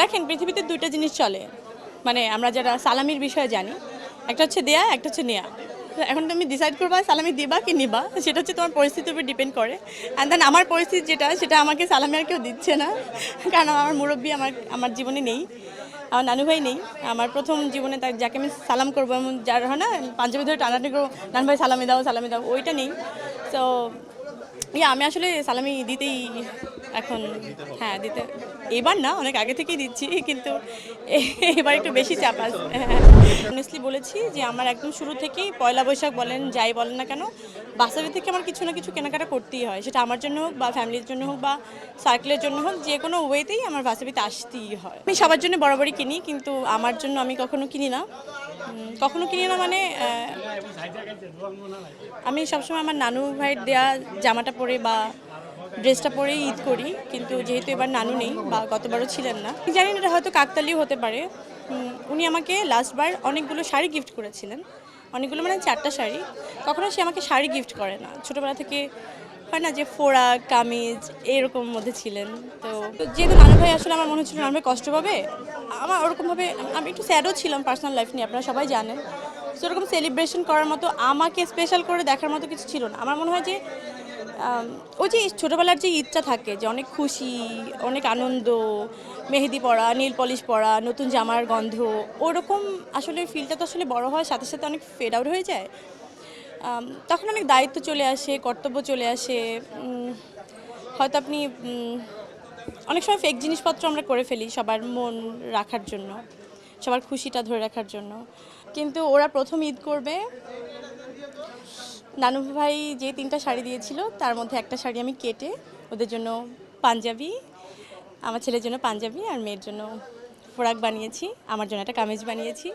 দেখেন, পৃথিবীতে দুইটা জিনিস চলে। মানে আমরা যারা সালামির বিষয়ে জানি, একটা হচ্ছে দেয়া, একটা হচ্ছে নেয়া। এখন তুমি ডিসাইড করবা, সালামি দিবা কি নিবা? সেটা হচ্ছে তোমার পরিস্থিতির উপর ডিপেন্ড করে। অ্যান্ড দেন আমার পরিস্থিতি যেটা, সেটা আমাকে সালামি আর কেউ দিচ্ছে না। কারণ আমার মুরব্বী আমার আমার জীবনে নেই, আমার নানু ভাই নেই। আমার প্রথম জীবনে তার, যাকে আমি সালাম করব, এমন যার হয় না, পাঞ্জাবি ধরে টানাটানি করব, নানু ভাই, সালামি দাও সালামি দাও। ওইটা নেই। তো আমি আসলে সালামি দিতেই এখন হ্যাঁ দিতে, এবার না, অনেক আগে থেকেই দিচ্ছি, কিন্তু এবার একটু বেশি চাপ আছে অনেস্টলি বলেছি যে আমার একদম শুরু থেকেই পয়লা বৈশাখ বলেন, যাই বলেন না কেন বাসাবি থেকে আমার কিছু না কিছু কেনাকাটা করতেই হয়। সেটা আমার জন্য হোক বা ফ্যামিলির জন্য হোক বা সার্কেলের জন্য হোক, যে কোনো ওয়েতেই আমার বাসাবিতে আসতেই হয়। আমি সবার জন্য বরাবরই কিনি, কিন্তু আমার জন্য আমি কখনো কিনি না। কখনো কিনি না মানে আমি সবসময় আমার নানু ভাইয়ের দেয়া জামাটা পরে বা ড্রেসটা পরেই ঈদ করি, কিন্তু যেহেতু এবার নানু নেই বা গতবারও ছিলেন না জানি না এটা হয়তো কাকতালিও হতে পারে। উনি আমাকে লাস্টবার অনেকগুলো শাড়ি গিফট করেছিলেন। অনেকগুলো মানে চারটা শাড়ি। কখনো সে আমাকে শাড়ি গিফট করে না। ছোটোবেলা থেকে হয় না যে ফোড়া, কামিজ এরকম মধ্যে ছিলেন। তো যেহেতু নানু ভাই আসলে আমার মনে হচ্ছিল নানু ভাই কষ্ট পাবে, আমার ওরকমভাবে আমি একটু স্যাডও ছিলাম পার্সোনাল লাইফ নিয়ে, আপনারা সবাই জানেন। তো ওরকম সেলিব্রেশন করার মতো, আমাকে স্পেশাল করে দেখার মতো কিছু ছিল না। আমার মনে হয় যে ওই যে ছোটোবেলার যে ঈদটা থাকে, যে অনেক খুশি, অনেক আনন্দ, মেহেদি পরা নীল পলিশ পরা, নতুন জামার গন্ধ, ওরকম আসলে ফিলটা তো আসলে বড় হয়, সাথে সাথে অনেক ফেড আউট হয়ে যায়। তখন অনেক দায়িত্ব চলে আসে, কর্তব্য চলে আসে। হয়তো আপনি অনেক সময় ফেক জিনিসপত্র আমরা করে ফেলি সবার মন রাখার জন্য, সবার খুশিটা ধরে রাখার জন্য। কিন্তু ওরা প্রথম ঈদ করবে। নানু ভাই যে তিনটা শাড়ি দিয়েছিল, তার মধ্যে একটা শাড়ি আমি কেটে ওদের জন্য পাঞ্জাবি, আমার ছেলের জন্য পাঞ্জাবি আর মেয়ের জন্য ফোরাক বানিয়েছি, আমার জন্য একটা কামিজ বানিয়েছি।